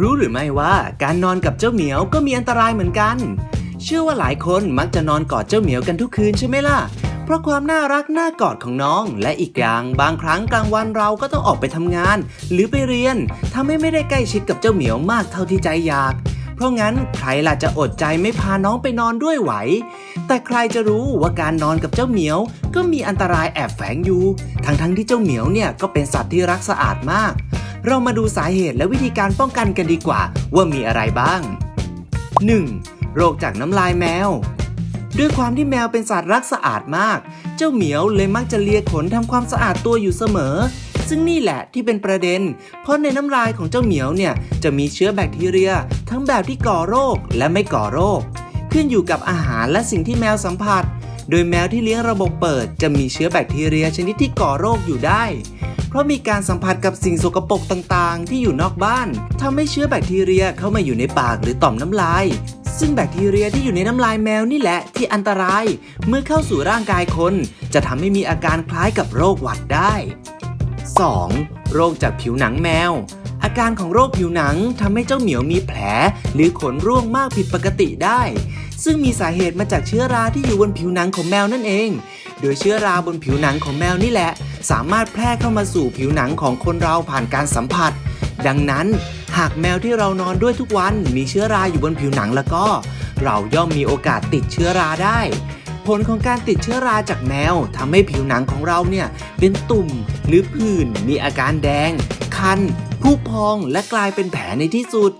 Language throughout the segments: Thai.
รู้หรือไม่ว่าการนอนกับเจ้าเหมียวก็มีอันตรายเหมือนกัน เชื่อว่าหลายคนมักจะนอนกอดเจ้าเหมียวกันทุกคืนใช่ไหมล่ะ เพราะความน่ารักน่ากอดของน้อง และอีกอย่างบางครั้งกลางวันเราก็ต้องออกไปทำงาน หรือไปเรียนทำให้ไม่ได้ใกล้ชิดกับเจ้าเหมียวมากเท่าที่ใจอยาก เพราะงั้นใครล่ะจะอดใจไม่พาน้องไปนอนด้วยไหว แต่ใครจะรู้ว่าการนอนกับเจ้าเหมียว ก็มีอันตรายแอบแฝงอยู่ ทั้งๆที่เจ้าเหมียวเนี่ยก็เป็นสัตว์ที่รักสะอาดมาก เรามาดูสาเหตุและวิธีการป้องกันกันดีกว่า ว่ามีอะไรบ้าง 1. โรคจากน้ำลายแมว ด้วยความที่แมวเป็นสัตว์รักสะอาดมาก เจ้าเหมียวเลยมักจะเลียขนทำความสะอาดตัวอยู่เสมอ ซึ่งนี่แหละที่เป็นประเด็น เพราะในน้ำลายของเจ้าเหมียวเนี่ยจะมีเชื้อแบคทีเรีย ทั้งแบบที่ก่อโรคและไม่ก่อโรค ขึ้นอยู่กับอาหารและสิ่งที่แมวสัมผัส โดยแมวที่เลี้ยงระบบเปิด จะมีเชื้อแบคทีเรียชนิดที่ก่อโรคอยู่ได้ เพราะมีการสัมผัสกับสิ่งสกปรกต่างๆ ที่อยู่นอกบ้านทำให้เชื้อแบคทีเรียเข้ามาอยู่ในปากหรือต่อมน้ำลาย ซึ่งแบคทีเรียที่อยู่ในน้ำลายแมวนี่แหละที่อันตราย เมื่อเข้าสู่ร่างกายคน จะทำให้มีอาการคล้ายกับโรคหวัดได้ 2. โรคจากผิวหนังแมว อาการของโรคผิวหนังทำให้เจ้าเหมียวมีแผล หรือขนร่วงมากผิดปกติได้ ซึ่งมีสาเหตุมาจากเชื้อราที่อยู่บนผิวหนังของแมวนั่นเอง โดยเชื้อราบนผิวหนังของแมวนี่แหละ สามารถแพร่เข้ามาสู่ผิวหนังของคนเราผ่านการสัมผัส ดังนั้น หากแมวที่เรานอนด้วยทุกวันมีเชื้อราอยู่บนผิวหนังแล้วก็ เราย่อมมีโอกาสติดเชื้อราได้ ผลของการติดเชื้อราจากแมวทำให้ผิวหนังของเราเนี่ยเป็นตุ่มหรือผื่นมีอาการแดง คันพุพองและกลายเป็นแผลในที่สุด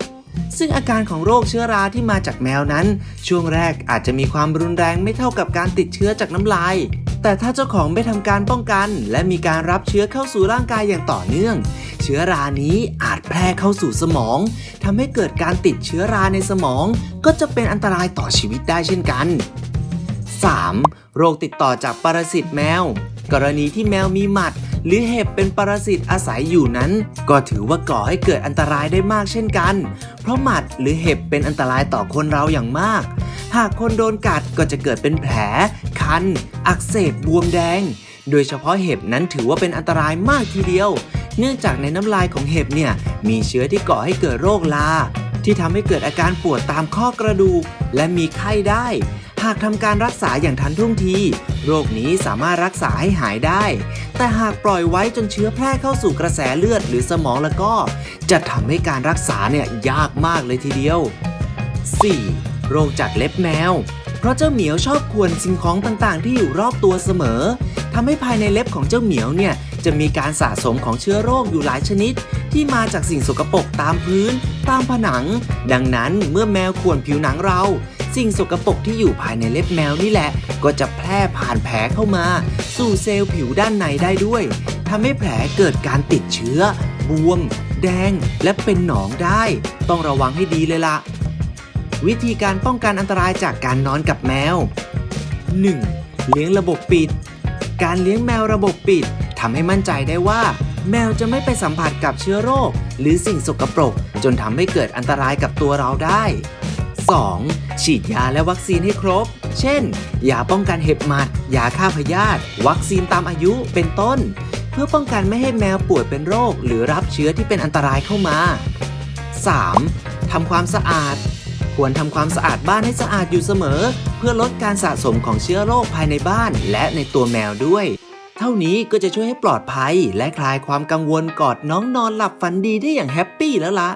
ซึ่งอาการของโรคเชื้อราที่มาจากแมวนั้น ช่วงแรกอาจจะมีความรุนแรงไม่เท่ากับการติดเชื้อจากน้ำลาย แต่ถ้าเจ้าของไม่ทำการป้องกัน และมีการรับเชื้อเข้าสู่ร่างกายอย่างต่อเนื่อง เชื้อรานี้อาจแพร่เข้าสู่สมองทำให้เกิดการติดเชื้อราในสมอง ก็จะเป็นอันตรายต่อชีวิตได้เช่นกัน 3. โรคติดต่อจากปรสิตแมว กรณีที่แมวมีหมัด หรือเห็บเป็นปรสิตอาศัยอยู่นั้น ก็ถือว่าก่อให้เกิดอันตรายได้มากเช่นกัน เพราะหมัดหรือเห็บเป็นอันตรายต่อคนเราอย่างมาก หากคนโดนกัดก็จะเกิดเป็นแผล คัน อักเสบบวมแดง โดยเฉพาะเห็บนั้นถือว่าเป็นอันตรายมากทีเดียว เนื่องจากในน้ำลายของเห็บเนี่ยมีเชื้อที่ก่อให้เกิดโรคลา ที่ทำให้เกิดอาการปวดตามข้อกระดูก และมีไข้ได้ หากทำการรักษาอย่างทันท่วงที โรคนี้สามารถรักษาให้หายได้ แต่หากปล่อยไว้จนเชื้อแพร่เข้าสู่กระแสเลือดหรือสมองแล้วก็ จะทำให้การรักษาเนี่ยยากมากเลยทีเดียว 4. โรคจากเล็บแมว เพราะเจ้าเหมียวชอบข่วนสิ่งของต่างๆ ที่อยู่รอบตัวเสมอทำให้ภายในเล็บของเจ้าเหมียวเนี่ยจะมีการสะสมของเชื้อโรคอยู่หลายชนิด ที่มาจากสิ่งสกปรกตามพื้น ตามผนัง ดังนั้นเมื่อแมวข่วนผิวหนังเรา สิ่งสกปรกที่อยู่ภายในเล็บแมวนี่แหละ ก็จะแพร่ผ่านแผลเข้ามา สู่เซลล์ผิวด้านในได้ด้วยทำให้แผลเกิดการติดเชื้อบวม แดง และเป็นหนองได้ ต้องระวังให้ดีเลยล่ะ วิธีการป้องกันอันตรายจากการนอนกับแมว 1. เลี้ยงระบบปิด การเลี้ยงแมวระบบปิดทำให้มั่นใจได้ว่า แมวจะไม่ไปสัมผัสกับเชื้อโรค หรือสิ่งสกปรก จนทำให้เกิดอันตรายกับตัวเราได้ 2. ฉีดยาและวัคซีนให้ครบ เช่น ยาป้องกันเห็บหมัด ยาฆ่าพยาธิวัคซีนตามอายุเป็นต้น เพื่อป้องกันไม่ให้แมวป่วยเป็นโรค หรือรับเชื้อที่เป็นอันตรายเข้ามา 3. ทำความสะอาด ควรทำความสะอาดบ้านให้สะอาดอยู่เสมอ เพื่อลดการสะสมของเชื้อโรคภายในบ้านและในตัวแมวด้วย เท่านี้ก็จะช่วยให้ปลอดภัย และคลายความกังวลกอดน้องนอนหลับฝันดีได้อย่างแฮปปี้แล้วล่ะ